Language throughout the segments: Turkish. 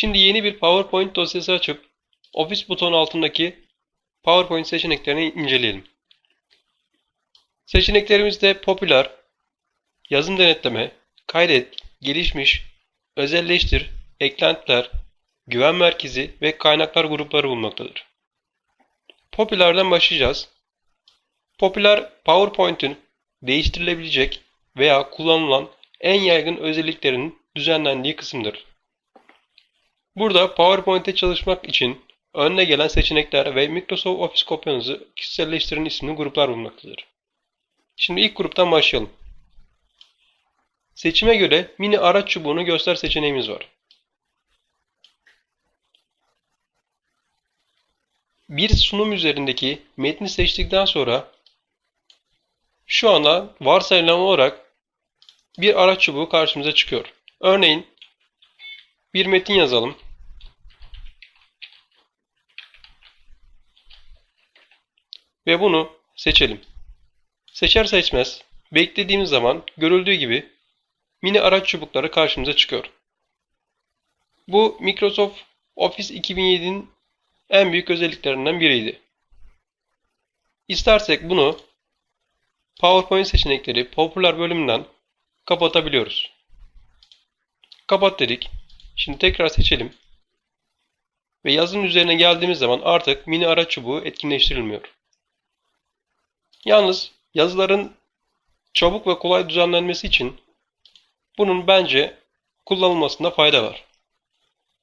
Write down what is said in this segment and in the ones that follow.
Şimdi yeni bir PowerPoint dosyası açıp Office butonu altındaki PowerPoint seçeneklerini inceleyelim. Seçeneklerimizde popüler, yazım denetleme, kaydet, gelişmiş, özelleştir, eklentiler, güven merkezi ve kaynaklar grupları bulunmaktadır. Popülerden başlayacağız. Popüler PowerPoint'in değiştirilebilecek veya kullanılan en yaygın özelliklerinin düzenlendiği kısımdır. Burada PowerPoint'te çalışmak için önüne gelen seçenekler ve Microsoft Office kopyanızı kişiselleştirin isimli gruplar bulunmaktadır. Şimdi ilk gruptan başlayalım. Seçime göre mini araç çubuğunu göster seçeneğimiz var. Bir sunum üzerindeki metni seçtikten sonra şu anda varsayılan olarak bir araç çubuğu karşımıza çıkıyor. Örneğin bir metin yazalım. Ve bunu seçelim. Seçer seçmez beklediğimiz zaman görüldüğü gibi mini araç çubukları karşımıza çıkıyor. Bu Microsoft Office 2007'nin en büyük özelliklerinden biriydi. İstersek bunu PowerPoint seçenekleri popüler bölümünden kapatabiliyoruz. Kapat dedik. Şimdi tekrar seçelim. Ve yazının üzerine geldiğimiz zaman artık mini araç çubuğu etkinleştirilmiyor. Yalnız yazıların çabuk ve kolay düzenlenmesi için bunun bence kullanılmasında fayda var.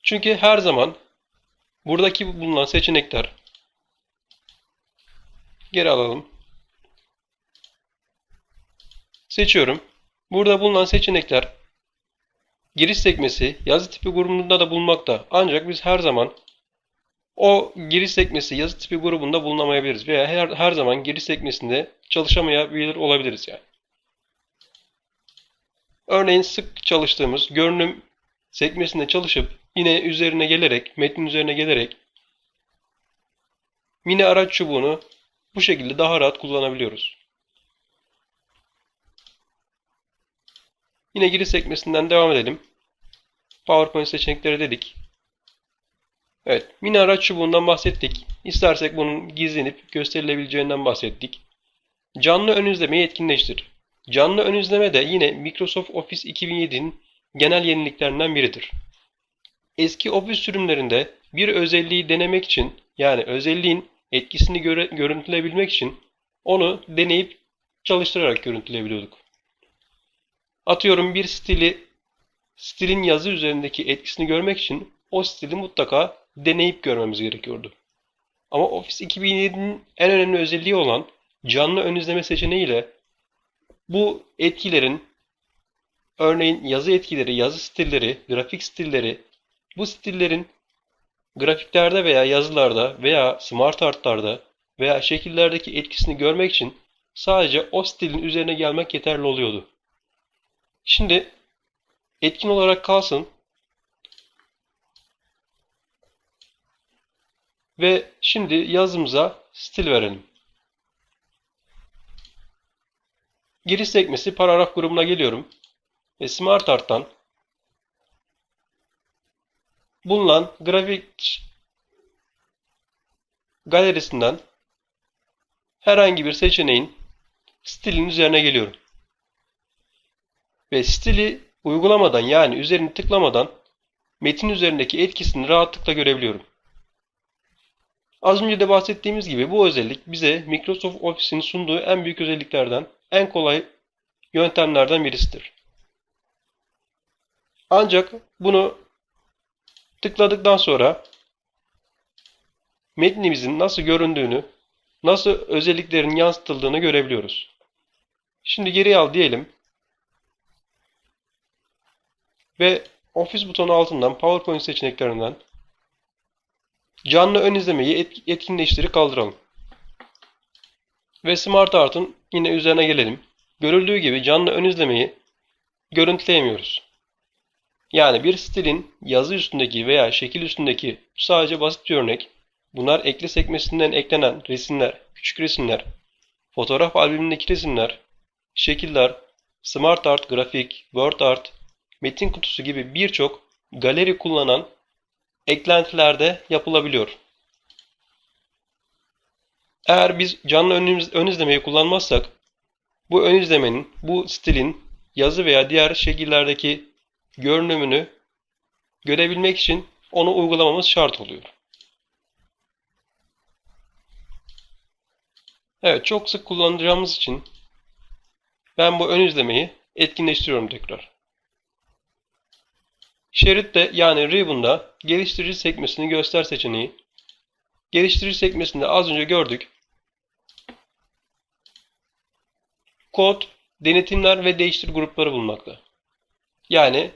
Çünkü her zaman buradaki bulunan seçenekler geri alalım. Seçiyorum. Burada bulunan seçenekler giriş sekmesi yazı tipi grubunda da bulunmakta. Ancak biz her zaman o giriş sekmesi yazı tipi grubunda bulunamayabiliriz veya her, her zaman giriş sekmesinde çalışamayabilir olabiliriz yani. Örneğin sık çalıştığımız görünüm sekmesinde çalışıp yine üzerine gelerek, metnin üzerine gelerek mini araç çubuğunu bu şekilde daha rahat kullanabiliyoruz. Yine giriş sekmesinden devam edelim. PowerPoint seçenekleri dedik. Evet, mini araç çubuğundan bahsettik. İstersek bunun gizlenip gösterilebileceğinden bahsettik. Canlı ön izlemeyi etkinleştir. Canlı ön izleme de yine Microsoft Office 2007'nin genel yeniliklerinden biridir. Eski Office sürümlerinde bir özelliği denemek için yani özelliğin etkisini göre, görüntüleyebilmek için onu deneyip çalıştırarak görüntüleyebiliyorduk. Atıyorum bir stili stilin yazı üzerindeki etkisini görmek için o stili mutlaka deneyip görmemiz gerekiyordu. Ama Office 2007'nin en önemli özelliği olan canlı ön izleme seçeneğiyle bu etkilerin örneğin yazı etkileri, yazı stilleri, grafik stilleri bu stillerin grafiklerde veya yazılarda veya smart artlarda veya şekillerdeki etkisini görmek için sadece o stilin üzerine gelmek yeterli oluyordu. Şimdi etkin olarak kalsın ve şimdi yazımıza stil verelim. Giriş sekmesi paragraf grubuna geliyorum ve Smart Art'tan bulunan grafik galerisinden herhangi bir seçeneğin stilin üzerine geliyorum. Ve stili uygulamadan yani üzerini tıklamadan metin üzerindeki etkisini rahatlıkla görebiliyorum. Az önce de bahsettiğimiz gibi bu özellik bize Microsoft Office'in sunduğu en büyük özelliklerden, en kolay yöntemlerden birisidir. Ancak bunu tıkladıktan sonra metnimizin nasıl göründüğünü, nasıl özelliklerin yansıtıldığını görebiliyoruz. Şimdi geri al diyelim. Ve Office butonu altından PowerPoint seçeneklerinden canlı ön izlemeyi etkinleştirip kaldıralım. Ve Smart Art'ın yine üzerine gelelim. Görüldüğü gibi canlı ön izlemeyi görüntüleyemiyoruz. Yani bir stilin yazı üstündeki veya şekil üstündeki sadece basit bir örnek. Bunlar ekli sekmesinden eklenen resimler, küçük resimler, fotoğraf albümündeki resimler, şekiller, Smart Art, grafik, Word Art, metin kutusu gibi birçok galeri kullanan eklentilerde yapılabiliyor. Eğer biz canlı ön, ön izlemeyi kullanmazsak bu ön izlemenin, bu stilin yazı veya diğer şekillerdeki görünümünü görebilmek için onu uygulamamız şart oluyor. Evet, çok sık kullanacağımız için ben bu ön izlemeyi etkinleştiriyorum tekrar. Şeritte yani Ribbon'da geliştirici sekmesini göster seçeneği. Geliştirici sekmesinde az önce gördük. Kod, denetimler ve değiştir grupları bulunmakta. Yani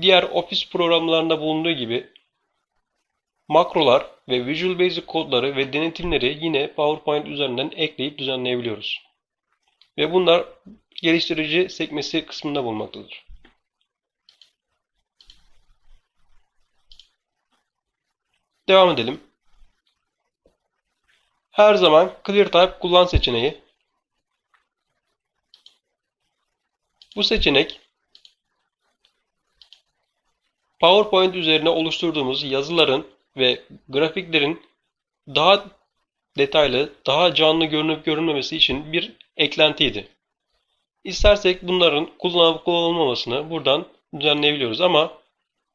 diğer Office programlarında bulunduğu gibi makrolar ve Visual Basic kodları ve denetimleri yine PowerPoint üzerinden ekleyip düzenleyebiliyoruz. Ve bunlar geliştirici sekmesi kısmında bulunmaktadır. Devam edelim. Her zaman ClearType kullan seçeneği. Bu seçenek PowerPoint üzerine oluşturduğumuz yazıların ve grafiklerin daha detaylı, daha canlı görünüp görünmemesi için bir eklentiydi. İstersek bunların kullanılıp kullanılmamasını buradan düzenleyebiliyoruz ama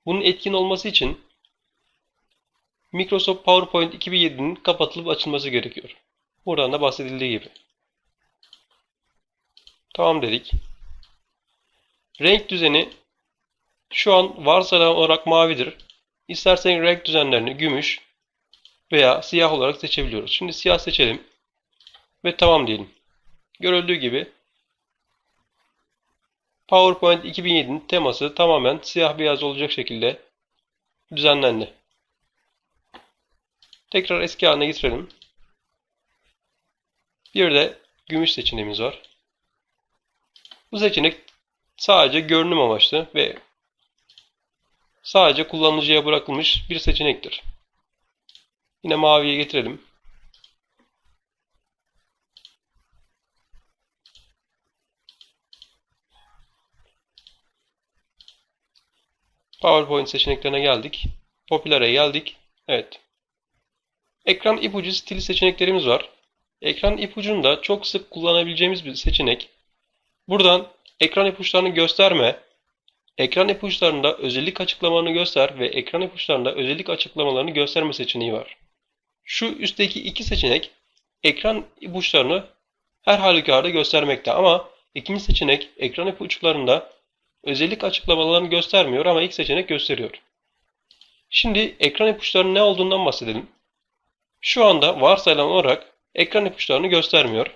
bunun etkin olması için Microsoft PowerPoint 2007'nin kapatılıp açılması gerekiyor. Buradan da bahsedildiği gibi. Tamam dedik. Renk düzeni şu an varsayılan olarak mavidir. İstersek renk düzenlerini gümüş veya siyah olarak seçebiliyoruz. Şimdi siyah seçelim ve tamam diyelim. Görüldüğü gibi PowerPoint 2007'nin teması tamamen siyah beyaz olacak şekilde düzenlendi. Tekrar eski haline getirelim. Bir de gümüş seçeneğimiz var. Bu seçenek sadece görünüm amaçlı ve sadece kullanıcıya bırakılmış bir seçenektir. Yine maviye getirelim. PowerPoint seçeneklerine geldik. Popüler'e geldik. Evet. Ekran ipucu stili seçeneklerimiz var. Ekran ipucunda çok sık kullanabileceğimiz bir seçenek. Buradan ekran ipuçlarını gösterme, ekran ipuçlarında özellik açıklamalarını göster ve ekran ipuçlarında özellik açıklamalarını gösterme seçeneği var. Şu üstteki iki seçenek ekran ipuçlarını her halükarda göstermekte ama ikinci seçenek ekran ipuçlarında özellik açıklamalarını göstermiyor ama ilk seçenek gösteriyor. Şimdi ekran ipuçlarının ne olduğundan bahsedelim. Şu anda varsayılan olarak ekran ipuçlarını göstermiyor.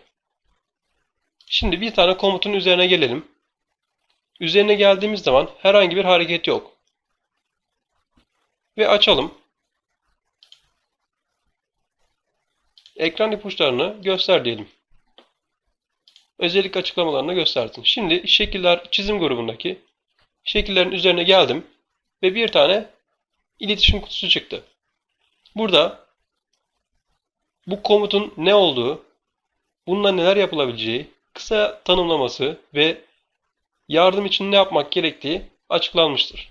Şimdi bir tane komutun üzerine gelelim. Üzerine geldiğimiz zaman herhangi bir hareket yok. Ve açalım. Ekran ipuçlarını göster diyelim. Özellik açıklamalarını göstersin. Şimdi şekiller çizim grubundaki şekillerin üzerine geldim ve bir tane iletişim kutusu çıktı. Burada bu komutun ne olduğu, bununla neler yapılabileceği, kısa tanımlaması ve yardım için ne yapmak gerektiği açıklanmıştır.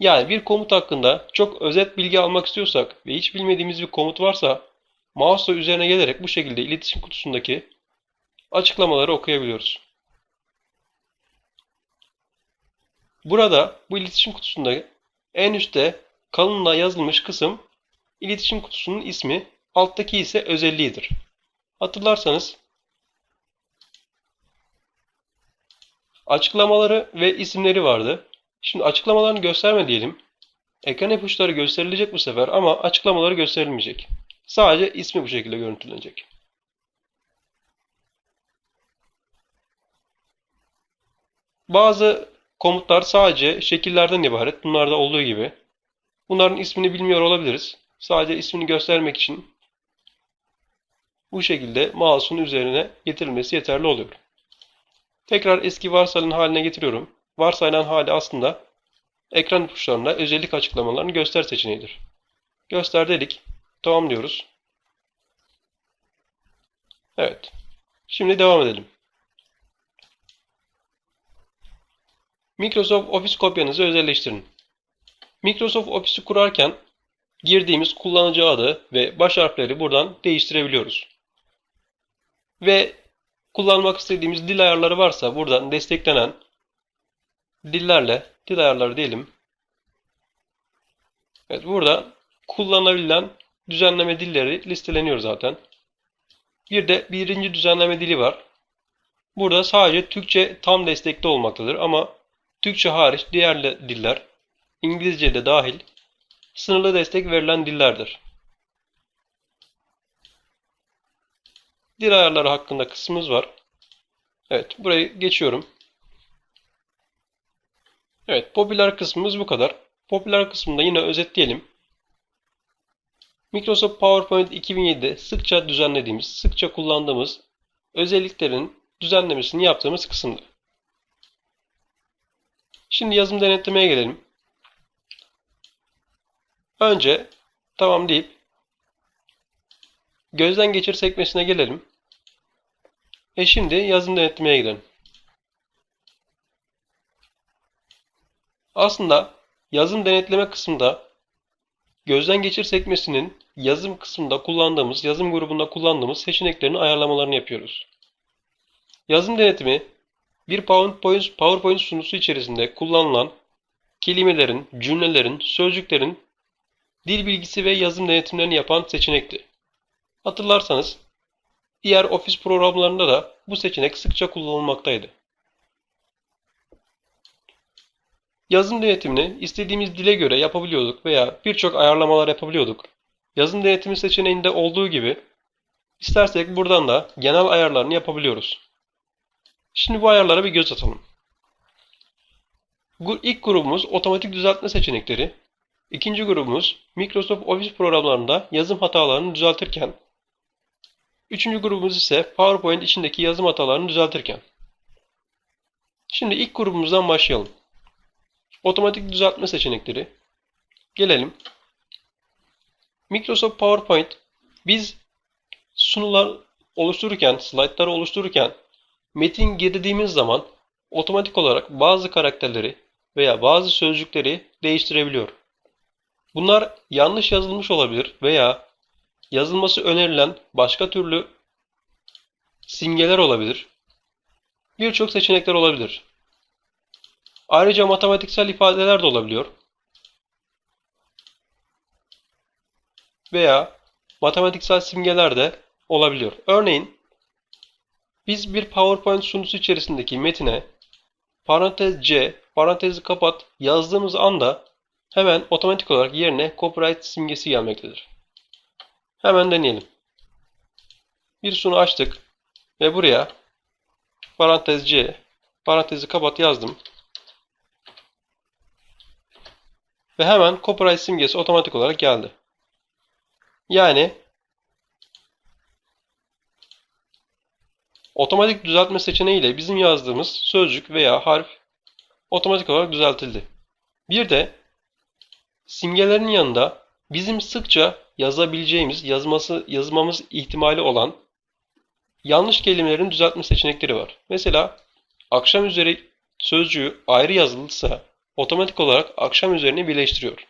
Yani bir komut hakkında çok özet bilgi almak istiyorsak ve hiç bilmediğimiz bir komut varsa mouse üzerine gelerek bu şekilde iletişim kutusundaki açıklamaları okuyabiliyoruz. Burada bu iletişim kutusunda en üstte kalınla yazılmış kısım iletişim kutusunun ismi Alttaki ise özelliğidir. Hatırlarsanız açıklamaları ve isimleri vardı. Şimdi açıklamalarını gösterme diyelim. Ekran ipuçları gösterilecek bu sefer ama açıklamaları gösterilmeyecek. Sadece ismi bu şekilde görüntülenecek. Bazı komutlar sadece şekillerden ibaret. Bunlarda olduğu gibi. Bunların ismini bilmiyor olabiliriz. Sadece ismini göstermek için bu şekilde mouse'un üzerine getirilmesi yeterli oluyor. Tekrar eski varsayılan haline getiriyorum. Varsayılan hali aslında ekran tuşlarında özellik açıklamalarını göster seçeneğidir. Göster dedik. Tamam diyoruz. Evet. Şimdi devam edelim. Microsoft Office kopyanızı özelleştirin. Microsoft Office'i kurarken girdiğimiz kullanıcı adı ve baş harfleri buradan değiştirebiliyoruz. Ve kullanmak istediğimiz dil ayarları varsa buradan desteklenen dillerle dil ayarları diyelim. Evet burada kullanılabilen düzenleme dilleri listeleniyor zaten. Bir de birinci düzenleme dili var. Burada sadece Türkçe tam destekli olmaktadır ama Türkçe hariç diğer diller İngilizce de dahil sınırlı destek verilen dillerdir. Dil ayarları hakkında kısmımız var. Evet, burayı geçiyorum. Evet, popüler kısmımız bu kadar. Popüler kısmında yine özetleyelim. Microsoft PowerPoint 2007'de sıkça düzenlediğimiz, sıkça kullandığımız özelliklerin düzenlemesini yaptığımız kısımda. Şimdi yazım denetlemeye gelelim. Önce tamam deyip gözden geçir sekmesine gelelim. Ve şimdi yazım denetlemeye gidelim. Aslında yazım denetleme kısmında gözden geçir sekmesinin yazım kısmında kullandığımız, yazım grubunda kullandığımız seçeneklerin ayarlamalarını yapıyoruz. Yazım denetimi bir PowerPoint, PowerPoint sunusu içerisinde kullanılan kelimelerin, cümlelerin, sözcüklerin dil bilgisi ve yazım denetimlerini yapan seçenekti. Hatırlarsanız diğer Office programlarında da bu seçenek sıkça kullanılmaktaydı. Yazım denetimini istediğimiz dile göre yapabiliyorduk veya birçok ayarlamalar yapabiliyorduk. Yazım denetimi seçeneğinde olduğu gibi istersek buradan da genel ayarlarını yapabiliyoruz. Şimdi bu ayarlara bir göz atalım. İlk grubumuz otomatik düzeltme seçenekleri. İkinci grubumuz Microsoft Office programlarında yazım hatalarını düzeltirken. Üçüncü grubumuz ise PowerPoint içindeki yazım hatalarını düzeltirken. Şimdi ilk grubumuzdan başlayalım. Otomatik düzeltme seçenekleri. Gelelim. Microsoft PowerPoint biz sunular oluştururken, slaytları oluştururken metin girdiğimiz zaman otomatik olarak bazı karakterleri veya bazı sözcükleri değiştirebiliyor. Bunlar yanlış yazılmış olabilir veya yazılması önerilen başka türlü simgeler olabilir. Birçok seçenekler olabilir. Ayrıca matematiksel ifadeler de olabiliyor. Veya matematiksel simgeler de olabiliyor. Örneğin biz bir PowerPoint sunusu içerisindeki metine parantez C, parantezi kapat yazdığımız anda hemen otomatik olarak yerine copyright simgesi gelmektedir. Hemen deneyelim. Bir sunu açtık ve buraya parantez C, parantezi kapat yazdım. Ve hemen copyright simgesi otomatik olarak geldi. Yani otomatik düzeltme seçeneğiyle bizim yazdığımız sözcük veya harf otomatik olarak düzeltildi. Bir de simgelerin yanında bizim sıkça yazabileceğimiz, yazması, yazmamız ihtimali olan yanlış kelimelerin düzeltme seçenekleri var. Mesela akşam üzeri sözcüğü ayrı yazılırsa otomatik olarak akşam üzerini birleştiriyor.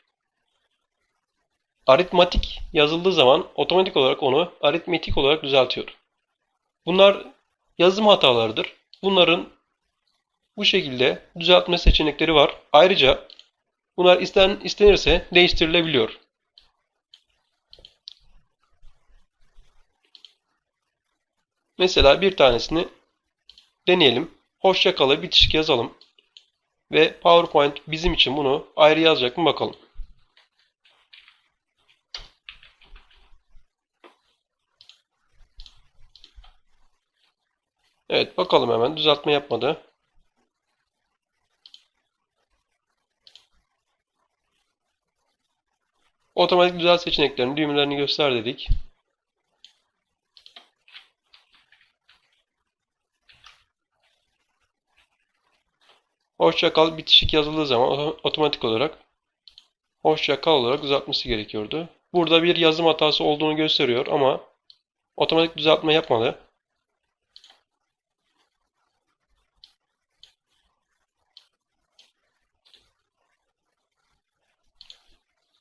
Aritmatik yazıldığı zaman otomatik olarak onu aritmetik olarak düzeltiyor. Bunlar yazım hatalarıdır. Bunların bu şekilde düzeltme seçenekleri var. Ayrıca bunlar isten, istenirse değiştirilebiliyor. Mesela bir tanesini deneyelim. Hoşça kalı bitişik yazalım. Ve PowerPoint bizim için bunu ayrı yazacak mı bakalım. Evet bakalım hemen düzeltme yapmadı. Otomatik düzelt seçeneklerini düğmelerini göster dedik. Hoşça kal bitişik yazıldığı zaman otomatik olarak hoşça kal olarak düzeltmesi gerekiyordu. Burada bir yazım hatası olduğunu gösteriyor ama otomatik düzeltme yapmadı.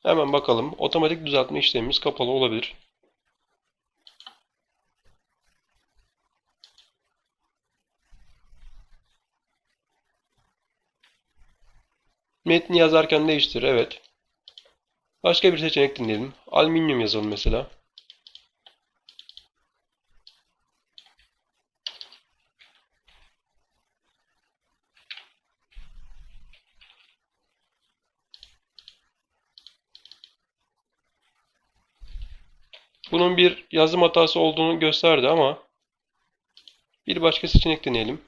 Hemen bakalım. Otomatik düzeltme işlemimiz kapalı olabilir. Metni yazarken değiştir. Evet. Başka bir seçenek dinleyelim. Alüminyum yazalım mesela. Bunun bir yazım hatası olduğunu gösterdi ama bir başka seçenek deneyelim.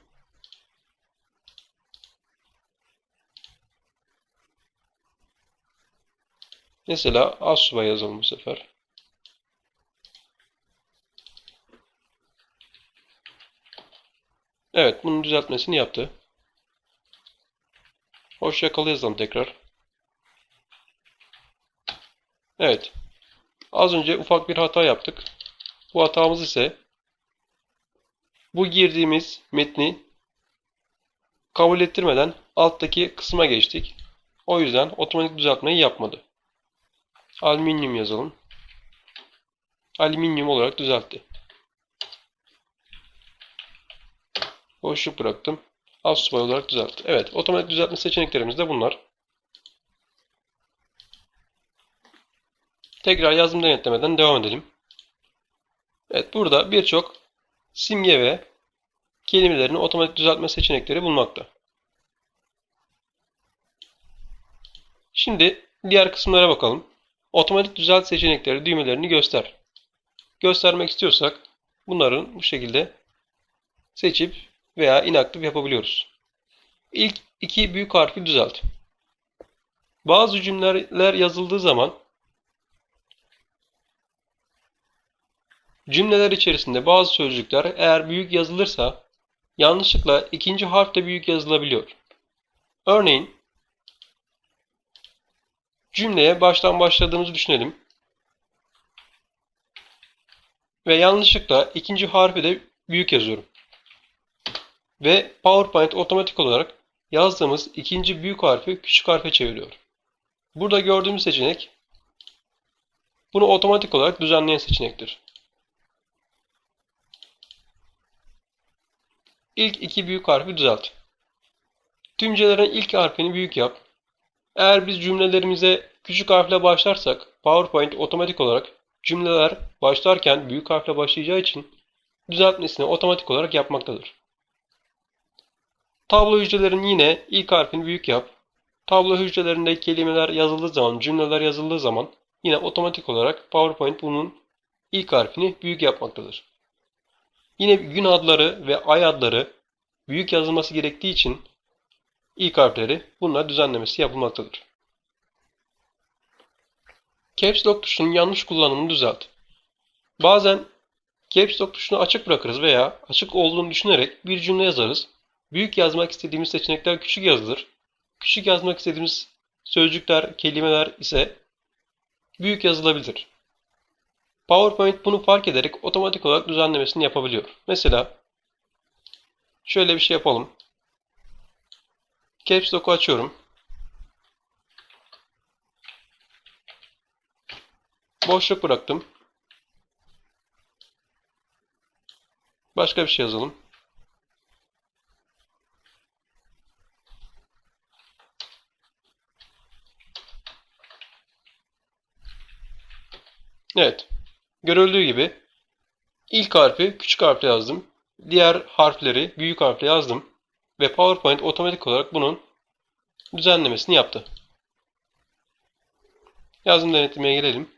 Mesela Assubay yazalım bu sefer. Evet, bunun düzeltmesini yaptı. Hoşça kal yazalım tekrar. Evet. Az önce ufak bir hata yaptık. Bu hatamız ise bu girdiğimiz metni kabul ettirmeden alttaki kısma geçtik. O yüzden otomatik düzeltmeyi yapmadı. Alüminyum yazalım. Alüminyum olarak düzeltti. Boşluk bıraktım. Assubay olarak düzeltti. Evet, otomatik düzeltme seçeneklerimiz de bunlar. Tekrar yazım denetlemeden devam edelim. Evet, burada birçok simge ve kelimelerin otomatik düzeltme seçenekleri bulunmakta. Şimdi diğer kısımlara bakalım. Otomatik düzelt seçenekleri düğmelerini göster. Göstermek istiyorsak bunların bu şekilde seçip veya inaktif yapabiliyoruz. İlk iki büyük harfi düzelt. Bazı cümleler yazıldığı zaman cümleler içerisinde bazı sözcükler eğer büyük yazılırsa yanlışlıkla ikinci harf de büyük yazılabiliyor. Örneğin cümleye baştan başladığımızı düşünelim. Ve yanlışlıkla ikinci harfi de büyük yazıyorum. Ve PowerPoint otomatik olarak yazdığımız ikinci büyük harfi küçük harfe çeviriyor. Burada gördüğümüz seçenek bunu otomatik olarak düzenleyen seçenektir. İlk iki büyük harfi düzelt. Tümcelerin ilk harfini büyük yap. Eğer biz cümlelerimize küçük harfle başlarsak PowerPoint otomatik olarak cümleler başlarken büyük harfle başlayacağı için düzeltmesini otomatik olarak yapmaktadır. Tablo hücrelerin yine ilk harfini büyük yap. Tablo hücrelerinde kelimeler yazıldığı zaman, cümleler yazıldığı zaman yine otomatik olarak PowerPoint bunun ilk harfini büyük yapmaktadır. Yine gün adları ve ay adları büyük yazılması gerektiği için ilk harfleri bununla düzenlemesi yapılmaktadır. Caps Lock tuşunun yanlış kullanımını düzelt. Bazen Caps Lock tuşunu açık bırakırız veya açık olduğunu düşünerek bir cümle yazarız. Büyük yazmak istediğimiz seçenekler küçük yazılır. Küçük yazmak istediğimiz sözcükler, kelimeler ise büyük yazılabilir. PowerPoint bunu fark ederek otomatik olarak düzenlemesini yapabiliyor. Mesela şöyle bir şey yapalım. Caps Lock'u açıyorum. Boşluk bıraktım. Başka bir şey yazalım. Evet. Görüldüğü gibi ilk harfi küçük harfle yazdım. Diğer harfleri büyük harfle yazdım. Ve PowerPoint otomatik olarak bunun düzenlemesini yaptı. Yazım denetlemeye gelelim.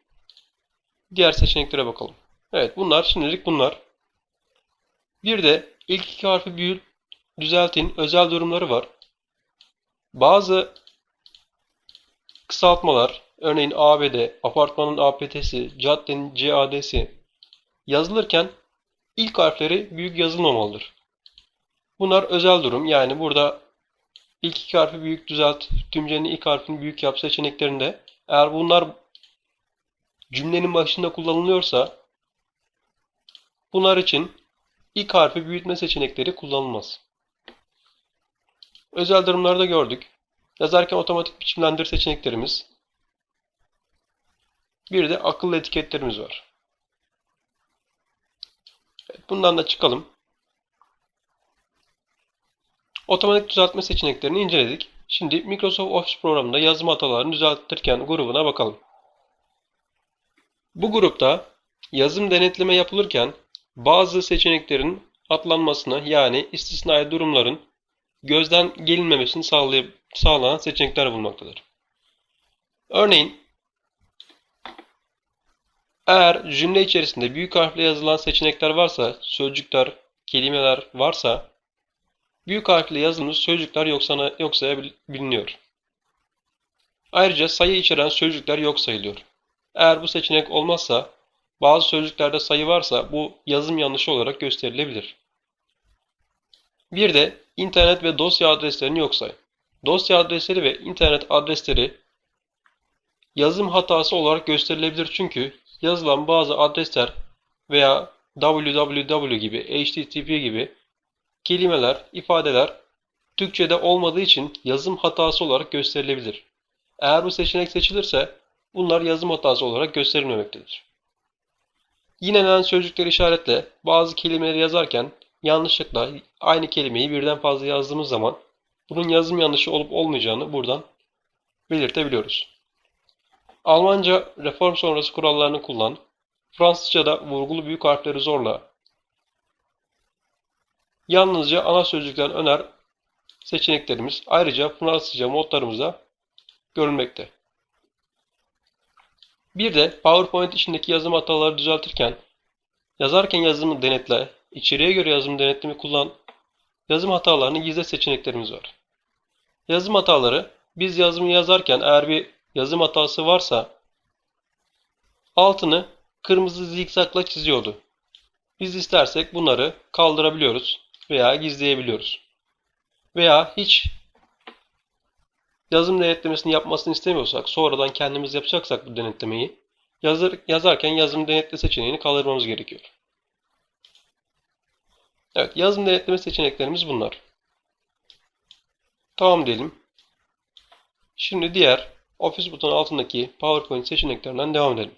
Diğer seçeneklere bakalım. Evet bunlar şimdilik bunlar. Bir de ilk iki harfi büyük düzeltin özel durumları var. Bazı kısaltmalar örneğin ABD, apartmanın APT'si, caddenin CAD'si yazılırken ilk harfleri büyük yazılmamalıdır. Bunlar özel durum. Yani burada ilk iki harfi büyük düzelt, tümcenin ilk harfini büyük yap seçeneklerinde eğer bunlar cümlenin başında kullanılıyorsa bunlar için ilk harfi büyütme seçenekleri kullanılmaz. Özel durumlarda gördük. Yazarken otomatik biçimlendir seçeneklerimiz Bir de akıllı etiketlerimiz var. Bundan da çıkalım. Otomatik düzeltme seçeneklerini inceledik. Şimdi Microsoft Office programında yazım hatalarını düzeltirken grubuna bakalım. Bu grupta yazım denetleme yapılırken bazı seçeneklerin atlanmasını yani istisnai durumların gözden gelinmemesini sağlayıp, sağlanan seçenekler bulunmaktadır. Örneğin eğer cümle içerisinde büyük harfle yazılan seçenekler varsa, sözcükler, kelimeler varsa büyük harfle yazılmış sözcükler yok, sana, yok sayabiliyor. Ayrıca sayı içeren sözcükler yok sayılıyor. Eğer bu seçenek olmazsa bazı sözcüklerde sayı varsa bu yazım yanlışı olarak gösterilebilir. Bir de internet ve dosya adreslerini yok say. Dosya adresleri ve internet adresleri yazım hatası olarak gösterilebilir çünkü yazılan bazı adresler veya www gibi, http gibi kelimeler, ifadeler Türkçe'de olmadığı için yazım hatası olarak gösterilebilir. Eğer bu seçenek seçilirse bunlar yazım hatası olarak gösterilmemektedir. Yine neden sözcükleri işaretle bazı kelimeleri yazarken yanlışlıkla aynı kelimeyi birden fazla yazdığımız zaman bunun yazım yanlışı olup olmayacağını buradan belirtebiliyoruz. Almanca reform sonrası kurallarını kullan. Fransızca'da vurgulu büyük harfleri zorla. Yalnızca ana sözcükten öner seçeneklerimiz ayrıca Fransızca modlarımızda görülmekte. Bir de PowerPoint içindeki yazım hataları düzeltirken yazarken yazımı denetle, içeriğe göre yazım denetlemi kullan, yazım hatalarını gizle seçeneklerimiz var. Yazım hataları biz yazımı yazarken eğer bir yazım hatası varsa altını kırmızı zikzakla çiziyordu. Biz istersek bunları kaldırabiliyoruz veya gizleyebiliyoruz. Veya hiç yazım denetlemesini yapmasını istemiyorsak, sonradan kendimiz yapacaksak bu denetlemeyi yazar, yazarken yazım denetle seçeneğini kaldırmamız gerekiyor. Evet, yazım denetleme seçeneklerimiz bunlar. Tamam diyelim. Şimdi diğer Office butonu altındaki PowerPoint seçeneklerinden devam edelim.